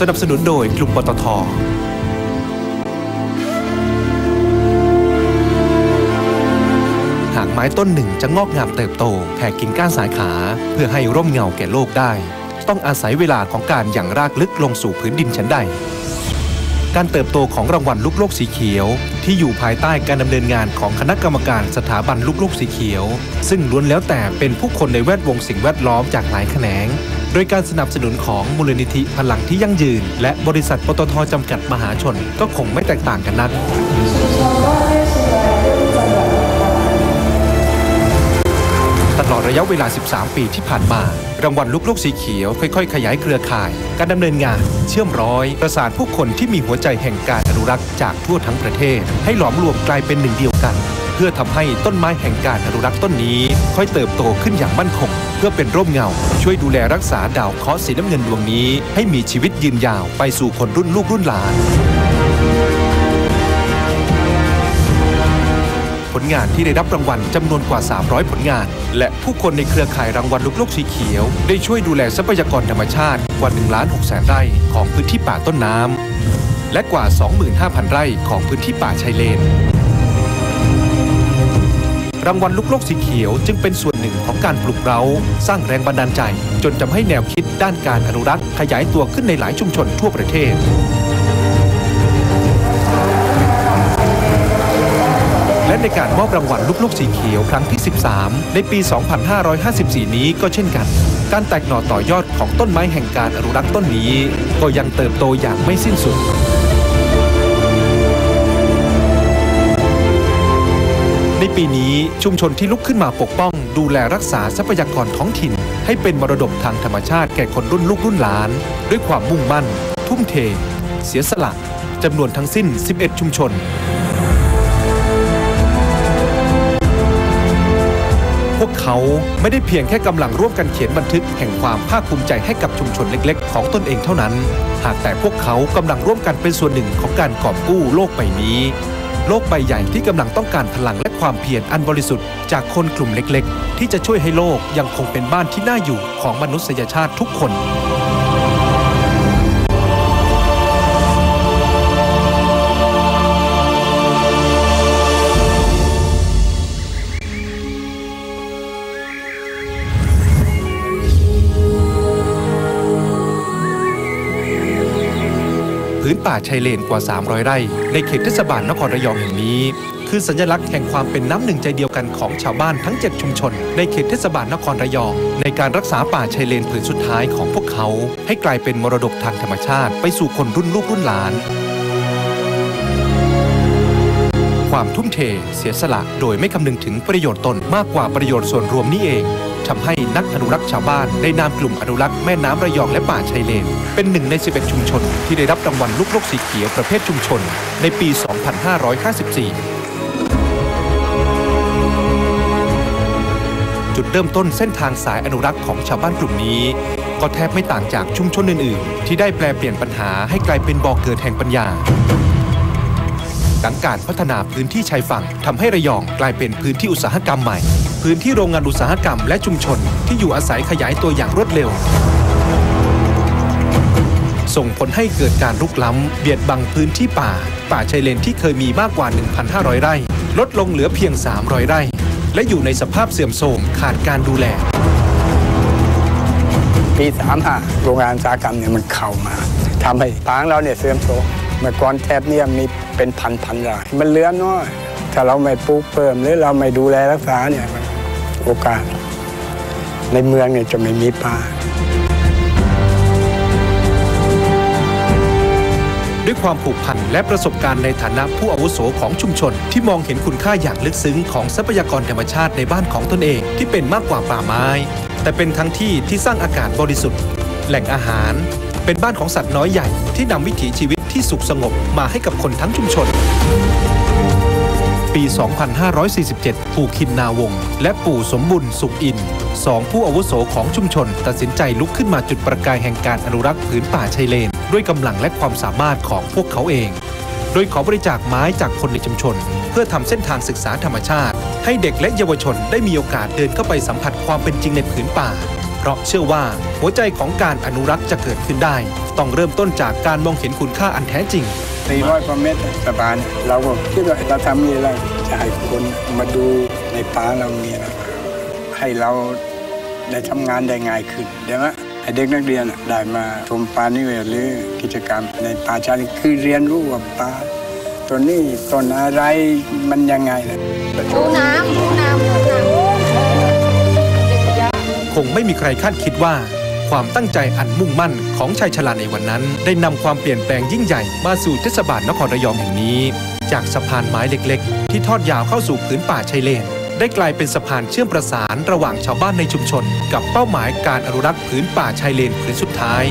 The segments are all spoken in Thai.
สนับสนุนโดยกลุ่มปตทหากไม้ต้นหนึ่งจะงอกงามเติบโตแผ่กิ่งก้านสายขา เพื่อให้ร่มเงาแก่โลกได้ ต้องอาศัยเวลาของการอย่างรากลึกลงสู่พื้นดินชั้นใด การเติบโตของรางวัลลูกโลกสีเขียว ที่อยู่ภายใต้การดำเนินงานของคณะกรรมการสถาบันลูกโลกสีเขียว ซึ่งล้วนแล้วแต่เป็นผู้คนในแวดวงสิ่งแวดล้อมจากหลายแขนง โดยการสนับสนุนของมูลนิธิพลังที่ยั่งยืน และบริษัทปตทจำกัดมหาชนก็คงไม่แตกต่างกันนักตลอดระยะเวลา 13 ปีที่ผ่านมา รางวัลลูกโลกสีเขียวค่อย ๆ ขยายเครือข่าย การดำเนินงาน เชื่อมร้อย ประสานผู้คนที่มีหัวใจแห่งการอนุรักษ์จากทั่วทั้งประเทศ ให้หลอมรวมกลายเป็นหนึ่งเดียวกัน เพื่อทำให้ต้นไม้แห่งการอนุรักษ์ต้นนี้ ค่อยเติบโตขึ้นอย่างมั่นคง พื่อเป็นร่มเงา ช่วยดูแลรักษาดาวเคราะห์สีน้ำเงินดวงนี้ ให้มีชีวิตยืนยาวไปสู่คนรุ่นลูกรุ่นหลาน ผลงานที่ได้รับรางวัลจำนวนกว่า 300 ผลงาน และผู้คนในเครือข่ายรางวัลลูกโลกสีเขียว ได้ช่วยดูแลทรัพยากรธรรมชาติกว่า1ล้าน6แสนไร่ของพื้นที่ป่าต้นน้ำและกว่า 25,000 ไร่ของพื้นที่ป่าชายเลน รางวัลลูกโลกสีเขียวจึงเป็นส่วนหนึ่งของการปลุกเร้า สร้างแรงบันดาลใจ จนทำให้แนวคิดด้านการอนุรักษ์ขยายตัวขึ้นในหลายชุมชนทั่วประเทศ และในการมอบรางวัลลูกโลกสีเขียวครั้งที่ 13 ในปี 2554 นี้ก็เช่นกัน การแตกหน่อต่อยอดของต้นไม้แห่งการอนุรักษ์ต้นนี้ ก็ยังเติบโตอย่างไม่สิ้นสุด ในปีนี้ชุมชนที่ลุกขึ้นมาปกป้อง ดูแลรักษาทรัพยากรท้องถิ่น ให้เป็นมรดกทางธรรมชาติแก่คนรุ่นลูกรุ่นหลาน ด้วยความมุ่งมั่น ทุ่มเท เสียสละจำนวนทั้งสิ้น 11 ชุมชน พวกเขาไม่ได้เพียงแค่กำลังร่วมกันเขียนบันทึกแห่งความภาคภูมิใจให้กับชุมชนเล็ก ๆ ของตนเองเท่านั้น หากแต่พวกเขากำลังร่วมกันเป็นส่วนหนึ่งของการกอบกู้โลกใบนี้ โลกใบใหญ่ที่กำลังต้องการพลังและความเพียรอันบริสุทธิ์จากคนกลุ่มเล็กๆ ที่จะช่วยให้โลกยังคงเป็นบ้านที่น่าอยู่ของมนุษยชาติทุกคน นป่าชายเลนกว่า 300 ไร่ ในเขตเทศบาลนครระยองแห่งนี้ คือสัญลักษณ์แห่งความเป็นน้ำหนึ่งใจเดียวกันของชาวบ้านทั้ง 7 ชุมชน ในเขตเทศบาลนครระยอง ในการรักษาป่าชายเลนผืนสุดท้ายของพวกเขา ให้กลายเป็นมรดกทางธรรมชาติ ไปสู่คนรุ่นลูกรุ่นหลาน ความทุ่มเท เสียสละ โดยไม่คำนึงถึงประโยชน์ตนมากกว่าประโยชน์ส่วนรวมนี่เอง ทำให้นักอนุรักษ์ชาวบ้านในนามกลุ่มอนุรักษ์แม่น้ำระยองและป่าชายเลน เป็นหนึ่งใน 11 ชุมชน ที่ได้รับรางวัลลูกโลกสีเขียวประเภทชุมชน ในปี 2554จุดเริ่มต้นเส้นทางสายอนุรักษ์ของชาวบ้านกลุ่มนี้ ก็แทบไม่ต่างจากชุมชนอื่น ๆ ที่ได้แปลเปลี่ยนปัญหาให้กลายเป็นบ่อกเกิดแห่งปัญญา หลังการพัฒนาพื้นที่ชายฝั่งทำให้ระยองกลายเป็นพื้นที่อุตสาหกรรมใหม่ พื้นที่โรงงานอุตสาหกรรมและชุมชนที่อยู่อาศัยขยายตัวอย่างรวดเร็ว ส่งผลให้เกิดการลุกล้ำเบียดบังพื้นที่ป่า ป่าชายเลนที่เคยมีมากกว่า 1,500 ไร่ ลดลงเหลือเพียง 300 ไร่ และอยู่ในสภาพเสื่อมโทรมขาดการดูแลปี35โรงงานอุตสาหกรรมเนี่ยมันเข้ามาทำให้ป่างเราเนี่ยเสื่อมโทรมเมื่อก่อนแทบเนี่ยมีเป็นพันพันรายมันเลือน้อยถ้าเราไม่ปลูกเพิ่มหรือเราไม่ดูแลรักษาเนี่ย โอกาส ในเมืองเนี่ยจะไม่มีป่าด้วยความผูกพันและประสบการณ์ในฐานะผู้อาวุโสของชุมชน ที่มองเห็นคุณค่าอย่างลึกซึ้งของทรัพยากรธรรมชาติในบ้านของตนเองที่เป็นมากกว่าป่าไม้ แต่เป็นทั้งที่ที่สร้างอากาศบริสุทธิ์ แหล่งอาหาร เป็นบ้านของสัตว์น้อยใหญ่ที่นำวิถีชีวิตที่สุขสงบมาให้กับคนทั้งชุมชน ปี 2547 ปู่คินนาวง และปู่สมบุญสุขอินสองผู้อาวุโสของชุมชน ตัดสินใจลุกขึ้นมาจุดประกายแห่งการอนุรักษ์ผืนป่าชายเลน ด้วยกำลังและความสามารถของพวกเขาเอง โดยขอบริจาคไม้จากคนในชุมชน เพื่อทำเส้นทางศึกษาธรรมชาติ ให้เด็กและเยาวชนได้มีโอกาสเดินเข้าไปสัมผัสความเป็นจริงในผืนป่าเพราะเชื่อว่าหัวใจของการอนุรักษ์จะเกิดขึ้นได้ ต้องเริ่มต้นจากการมองเห็นคุณค่าอันแท้จริง 400กว่าเมตรสะพานเนี่ยเราก็คิดว่าเราทำมีอะไรจะให้คนมาดูในป่าเรามีอะไรให้เราได้ทำงานได้ง่ายขึ้นเดี๋ยวนะให้เด็กนักเรียนน่ะได้มาชมป่านิเวศหรือกิจกรรมในป่าชาลิคือเรียนรู้ว่าป่าตัวนี้ต้นอะไรมันยังไงนะดูน้ำดูน้ำดูน้ำคงไม่มีใครคาดคิดว่า ความตั้งใจอันมุ่งมั่นของชายชราในวันนั้น ได้นำความเปลี่ยนแปลงยิ่งใหญ่มาสู่เทศบาลนครระยองแห่งนี้ จากสะพานไม้เล็กๆ ที่ทอดยาวเข้าสู่พื้นป่าชายเลน ได้กลายเป็นสะพานเชื่อมประสานระหว่างชาวบ้านในชุมชน กับเป้าหมายการอนุรักษ์พื้นป่าชายเลนพื้นสุดท้าย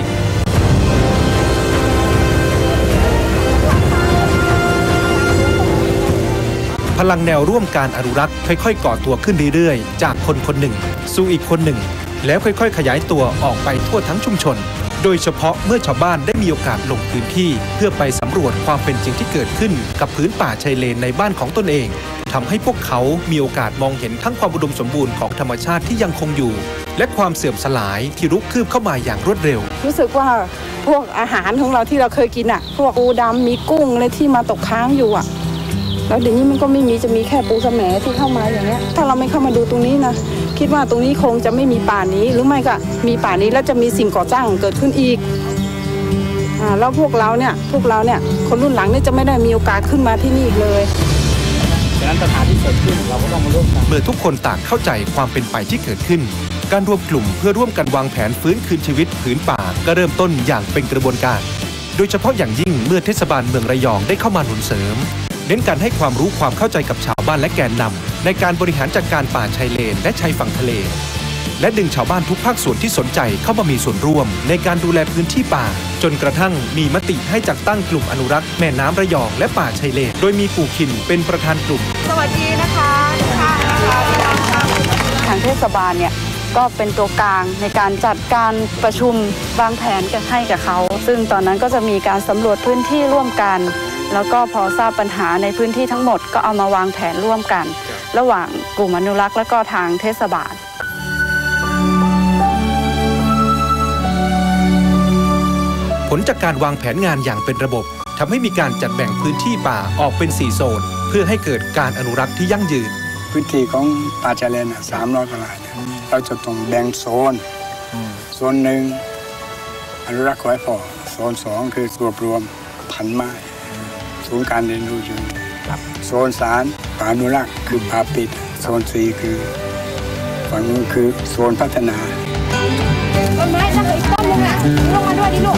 พลังแนวร่วมการอนุรักษ์ค่อยๆ ก่อตัวขึ้นเรื่อยๆ จากคนคนหนึ่ง สู่อีกคนหนึ่ง แล้วค่อยๆ ขยายตัวออกไปทั่วทั้งชุมชน โดยเฉพาะเมื่อชาวบ้านได้มีโอกาสลงพื้นที่ เพื่อไปสำรวจความเป็นจริงที่เกิดขึ้น กับพื้นป่าชายเลนในบ้านของตนเองทำให้พวกเขามีโอกาสมองเห็นทั้งความอุดมสมบูรณ์ของธรรมชาติที่ยังคงอยู่ และความเสื่อมสลายที่รุกคืบเข้ามาอย่างรวดเร็ว รู้สึกว่าพวกอาหารของเราที่เราเคยกินอะ พวกปูดำมีกุ้งอะไรที่มาตกค้างอยู่อะแล้วเดี๋ยวนี้มันก็ไม่มีจะมีแค่ปูสแหมที่เข้ามาอย่างเงี้ยถ้าเราไม่เข้ามาดูตรงนี้นะ คิดว่าตรงนี้คงจะไม่มีป่านี้หรือไม่ก็มีป่านี้แล้วจะมีสิ่งก่อสร้างเกิดขึ้นอีกอ่าแล้วพวกเราเนี่ยพวกเราเนี่ยคนรุ่นหลังเนี่ยจะไม่ได้มีโอกาสขึ้นมาที่นี่อีกเลยฉะนั้นปัญหาที่เกิดขึ้นเราก็ต้องมาร่วมกัน เมื่อทุกคนต่างเข้าใจความเป็นไปที่เกิดขึ้น การรวมกลุ่มเพื่อร่วมกันวางแผนฟื้นคืนชีวิตผืนป่าก็เริ่มต้นอย่างเป็นกระบวนการ โดยเฉพาะอย่างยิ่งเมื่อเทศบาลเมืองระยองได้เข้ามาหนุนเสริม เน้นการให้ความรู้ความเข้าใจกับชาวบ้านและแกนนำ ในการบริหารจัดการป่าชายเลน และชายฝั่งทะเล และดึงชาวบ้านทุกภาคส่วนที่สนใจเข้ามามีส่วนร่วม ในการดูแลพื้นที่ป่า จนกระทั่งมีมติให้จัดตั้งกลุ่มอนุรักษ์แม่น้ำระยองและป่าชายเลน โดยมีปู่ขินเป็นประธานกลุ่ม สวัสดีนะคะทานนะคะทางเทศบาลเนี่ยก็เป็นตัวกลางในการจัดการประชุมวางแผนกันให้กับเขา ซึ่งตอนนั้นก็จะมีการสำรวจพื้นที่ร่วมกัน แล้วก็พอทราบปัญหาในพื้นที่ทั้งหมดก็เอามาวางแผนร่วมกัน ระหว่างกลุ่มอนุรักษ์และก็ทางเทศบาลผลจากการวางแผนงานอย่างเป็นระบบทำให้มีการจัดแบ่งพื้นที่ป่าออกเป็น 4 โซน เพื่อให้เกิดการอนุรักษ์ที่ยั่งยืน พื้นที่ของป่าชายเลนสามร้อยกว่าไร่เนี่ยเราจะต้องแบ่งโซน โซนหนึ่งอนุรักษ์ไว้พอโซนสองคือรวบรวมพันธุ์ไม้ศูนย์การเรียนรู้อยู่โซนสามป่านุรักษ์คือป่าปิด โซนสีคือฝั่งนู้นคือโซนพัฒนาต้นไม้แล้วอีกต้นนึงอะลงมาด้วยดิลูก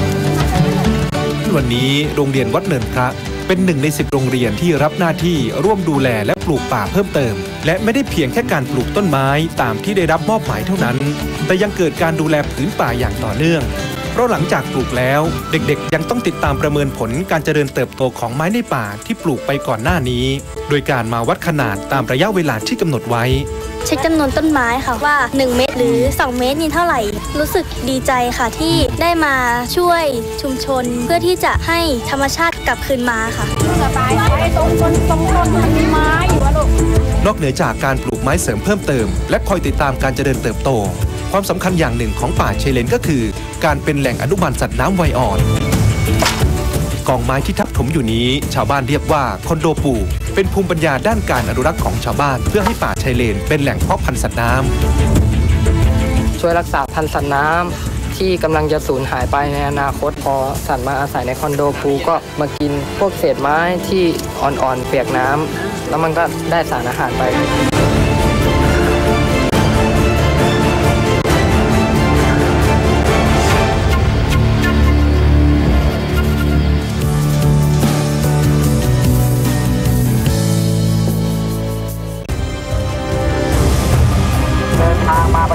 วันนี้โรงเรียนวัดเนินพระเป็นหนึ่งใน 10 โรงเรียนที่รับหน้าที่ร่วมดูแลและปลูกป่าเพิ่มเติม และไม่ได้เพียงแค่การปลูกต้นไม้ตามที่ได้รับมอบหมายเท่านั้น แต่ยังเกิดการดูแลผืนป่าอย่างต่อเนื่อง เพราะหลังจากปลูกแล้ว เด็กๆ ยังต้องติดตามประเมินผลการเจริญเติบโตของไม้ในป่าที่ปลูกไปก่อนหน้านี้ โดยการมาวัดขนาดตามระยะเวลาที่กำหนดไว้ เช็คจำนวนต้นไม้ค่ะว่า 1 เมตร หรือ 2 เมตรนี่เท่าไหร่ รู้สึกดีใจค่ะที่ได้มาช่วยชุมชน เพื่อที่จะให้ธรรมชาติกลับคืนมาค่ะสบายไปตรงบนตรงต้นมันมีไม้อยู่อะลูกนอกเหนือจากการปลูกไม้เสริมเพิ่มเติม และคอยติดตามการเจริญเติบโต ความสำคัญอย่างหนึ่งของป่าเชายเลนก็คือ การเป็นแหล่งอนุบาลสัตว์น้ำไวอ่อน กองไม้ที่ทับถมอยู่นี้ ชาวบ้านเรียกว่าคอนโดปู เป็นภูมิปัญญาด้านการอนุรักษ์ของชาวบ้าน เพื่อให้ป่าชายเลนเป็นแหล่งเพาะพันธุ์สัตว์น้ำช่วยรักษาพันธุ์สัตว์น้ำที่กำลังจะสูญหายไปในอนาคตพอสัตว์มาอาศัยในคอนโดปูก็มากินพวกเศษไม้ที่อ่อนๆเปียกน้ำแล้วมันก็ได้สารอาหารไป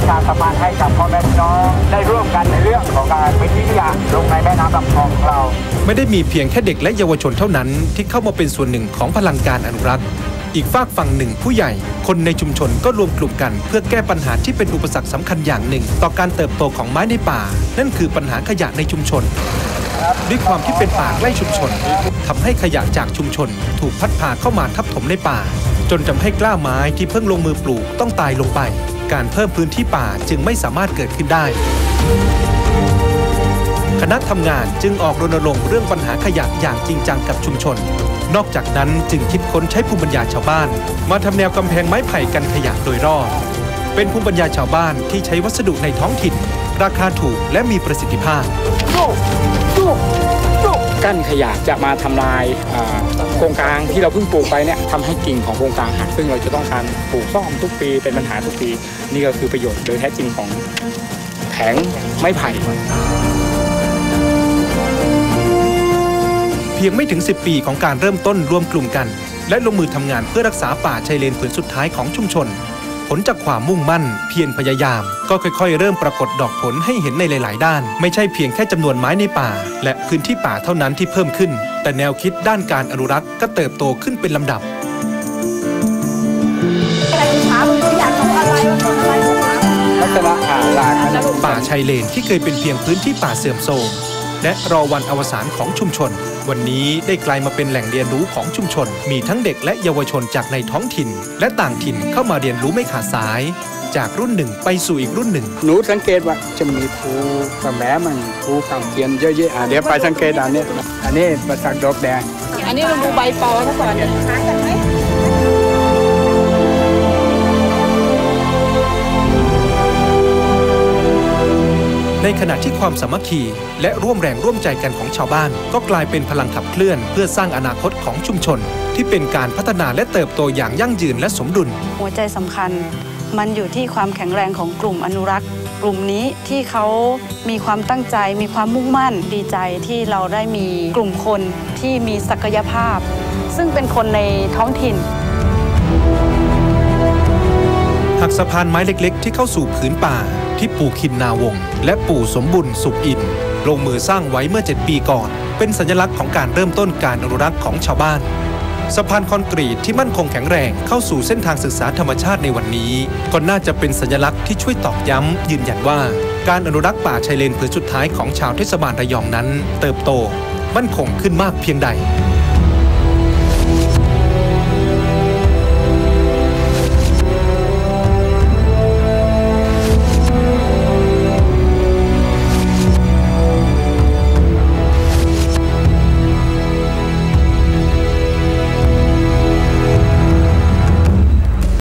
ทาระชาสัมพันธ์ให้กับพ่อแม่พี่น้องได้ร่วมกันในเรื่องของการไปทิ้งขยะลงในแม่น้ำลำคลองของเรา ไม่ได้มีเพียงแค่เด็กและเยาวชนเท่านั้น ที่เข้ามาเป็นส่วนหนึ่งของพลังการอนุรักษ์อีกฝากฝั่งหนึ่งผู้ใหญ่ คนในชุมชนก็รวมกลุ่มกัน เพื่อแก้ปัญหาที่เป็นอุปสรรคสำคัญอย่างหนึ่ง ต่อการเติบโตของไม้ในป่า นั่นคือปัญหาขยะในชุมชน ด้วยความที่เป็นป่าใกล้ชุมชนทำให้ขยะจากชุมชน ถูกพัดพาเข้ามาทับถมในป่า จนทำให้กล้าไม้ที่เพิ่งลงมือปลูกต้องตายลงไป การเพิ่มพื้นที่ป่าจึงไม่สามารถเกิดขึ้นได้ คณะทำงานจึงออกรณรงค์เรื่องปัญหาขยะอย่างจริงจังกับชุมชน นอกจากนั้นจึงคิดค้นใช้ภูมิปัญญาชาวบ้าน มาทำแนวกำแพงไม้ไผ่กันขยะโดยรอบเป็นภูมิปัญญาชาวบ้านที่ใช้วัสดุในท้องถิ่น ราคาถูกและมีประสิทธิภาพกั้นขยะจะมาทำลาย โครงกลางที่เราเพิ่งปลูกไปเนี่ยทำให้กิ่งของโครงกลางหักซึ่งเราจะต้องการปลูกซ่อมทุกปีเป็นปัญหาทุกปี นี่ก็คือประโยชน์โดยแท้จริงของแผงไม้ไผ่เพียงไม่ถึง 10 ปีของการเริ่มต้นรวมกลุ่มกัน และลงมือทำงานเพื่อรักษาป่าชายเลนผืนสุดท้ายของชุมชน ผลจากความมุ่งมั่น เพียรพยายาม ก็ค่อยๆ เริ่มปรากฏดอกผลให้เห็นในหลาย ๆ ด้าน ไม่ใช่เพียงแค่จำนวนไม้ในป่า และพื้นที่ป่าเท่านั้นที่เพิ่มขึ้น แต่แนวคิดด้านการอนุรักษ์ก็เติบโตขึ้นเป็นลำดับป่าชายเลนที่เคยเป็นเพียงพื้นที่ป่าเสื่อมโทรม และรอวันอวสานของชุมชน วันนี้ได้กลายมาเป็นแหล่งเรียนรู้ของชุมชน มีทั้งเด็กและเยาวชนจากในท้องถิ่น และต่างถิ่นเข้ามาเรียนรู้ไม่ขาดสาย จากรุ่นหนึ่งไปสู่อีกรุ่นหนึ่ง หนูสังเกตว่าจะมีภูกระแหมมันภูกางเทียนเยอะแยะอะเดี๋ยวไปสังเกตอันนี้ อันนี้ประสักดอกแดง อันนี้เราดูใบปอเขาก่อนหากันไหม ในขณะที่ความสามัคคี และร่วมแรงร่วมใจกันของชาวบ้าน ก็กลายเป็นพลังขับเคลื่อน เพื่อสร้างอนาคตของชุมชน ที่เป็นการพัฒนาและเติบโตอย่างยั่งยืนและสมดุล หัวใจสำคัญ มันอยู่ที่ความแข็งแรงของกลุ่มอนุรักษ์ กลุ่มนี้ที่เขามีความตั้งใจ มีความมุ่งมั่นดีใจที่เราได้มีกลุ่มคนที่มีศักยภาพ ซึ่งเป็นคนในท้องถิ่น หักสะพานไม้เล็ก ๆ ที่เข้าสู่ผืนป่าที่ปู่คินนาวง และปู่สมบุญสุขอิน ลงมือสร้างไว้เมื่อ 7 ปีก่อน เป็นสัญลักษณ์ของการเริ่มต้นการอนุรักษ์ของชาวบ้านสะพานคอนกรีตที่มั่นคงแข็งแรงเข้าสู่เส้นทางศึกษาธรรมชาติในวันนี้ ก็น่าจะเป็นสัญลักษณ์ที่ช่วยตอกย้ำยืนยันว่า การอนุรักษ์ป่าชายเลนผืนสุดท้ายของชาวเทศบาลระยองนั้น เติบโต มั่นคงขึ้นมากเพียงใด